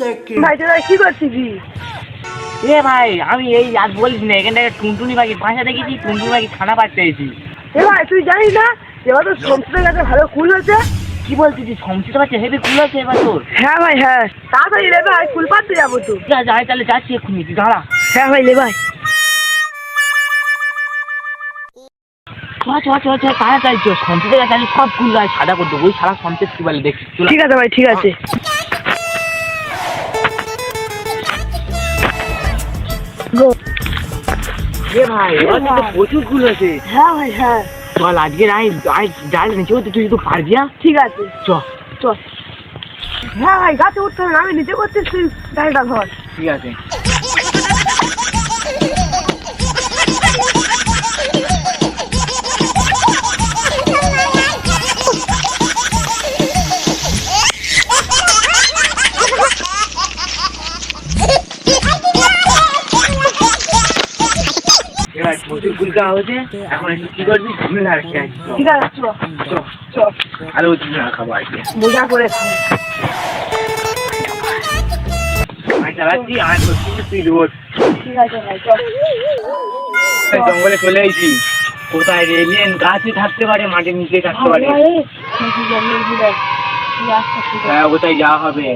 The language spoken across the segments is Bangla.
seconds. ভাই তোরা কি করছিস? এ ভাই আমি এই আজ বলিস না এখান থেকে টুনটুনি পাখি বাসা দেখেছি টুনটুনি পাখি খানা পাচ্ছে এ ভাই তুই জানিস না এবার তো সমস্ত কাছে ভালো কুল হচ্ছে কি বলছিস সমস্যা পাচ্ছে হেবি কুল আছে এবার তোর? হ্যাঁ ভাই হ্যাঁ। তাড়াতাড়ি রে ভাই ফুল পাততে যাব তো। যা যাই তাহলে যাচ্ছি এক্ষুনি দাঁড়া। হ্যাঁ ভাই লে ভাই। তাড়াতাড়ি কাছে সব কুল সাদা করে দেবো। ওই সারা সন্তের কি বলে দেখছি ঠিক আছে ভাই ঠিক আছে। ভাই প্রচুর আছে। হ্যাঁ ভাই হ্যাঁ। চল আজকে জাল নিচে তুই তুই একটু পারবি না ঠিক আছে। চ। চল হ্যাঁ ভাই গাছে উঠতে হবে আমি নিচে করতেছি। তুই গাড়িটা ধর। ঠিক আছে। আর খাব করে চালাচ্ছি আর তুই জঙ্গলে চলে এসেছি। কোথায় রেলিয়েন গাছে থাকতে পারে মাটির নিচে থাকতে পারে। হ্যাঁ কোথায় যাওয়া হবে।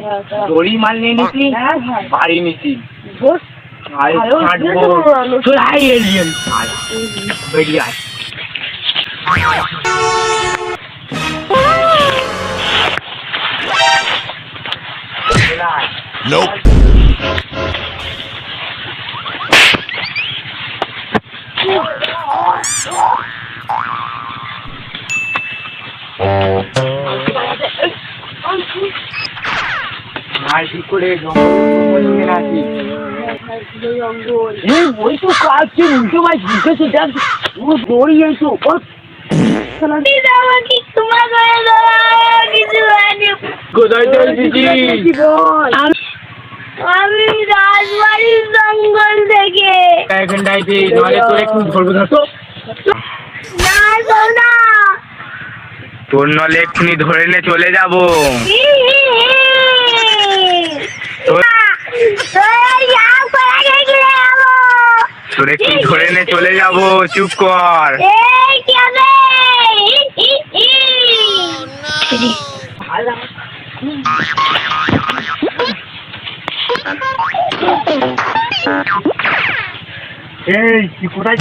দড়ি মাল নিয়ে নিছি হ্যাঁ বাড়ি নিছি বস আর ভালো ছাড়বো ভালো। চল আই এলিয়েন বেরিয়ে আয় এই ওই তো কাছে উল্টো ভাই ঢুকেছে দেখ ও দড়ি আমি রাজবাড়ির জঙ্গল থেকে। এখানটায় যে নাহলে তোর একটু ধরবো না না তোর নলে এক্ষুনি ধরে নিয়ে চলে যাব। তোর একটু ধরে নে চলে যাব চুপ কর এই কেবে এই তুই কোথায়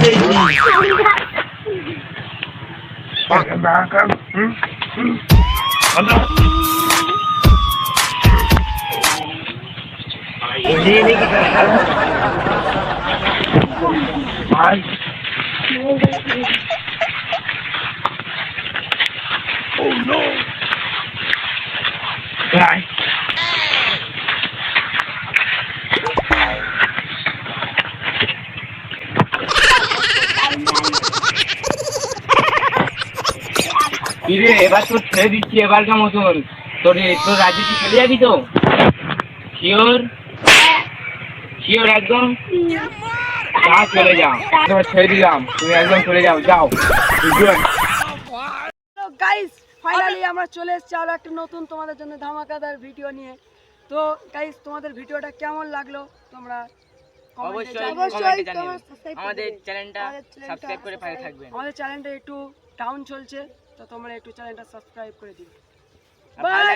যাইছিস কিরে, এবার তোর ছেড়ে দিচ্ছি, এবারকার মতন। তোর তোর রাজ্যে তুই চলে যাবি তো? শিওর শিওর একদম? যা চলে যাও। তোমার ছেড়ে দিলাম। তুমি একদম চলে যাও যাও। গাইস ফাইনালি আমরা চলে এসেছি আরও একটা নতুন তোমাদের জন্য ধামাকাদার ভিডিও নিয়ে। তো গাইস তোমাদের ভিডিওটা কেমন লাগল? তোমরা অবশ্যই আমাদের চ্যানেলটা সাবস্ক্রাইব করে পাশে থাকবেন। আমাদের চ্যানেলটা একটু ডাউন চলছে তো তোমরা একটু চ্যানেলটা সাবস্ক্রাইব করে দিও. লাগলে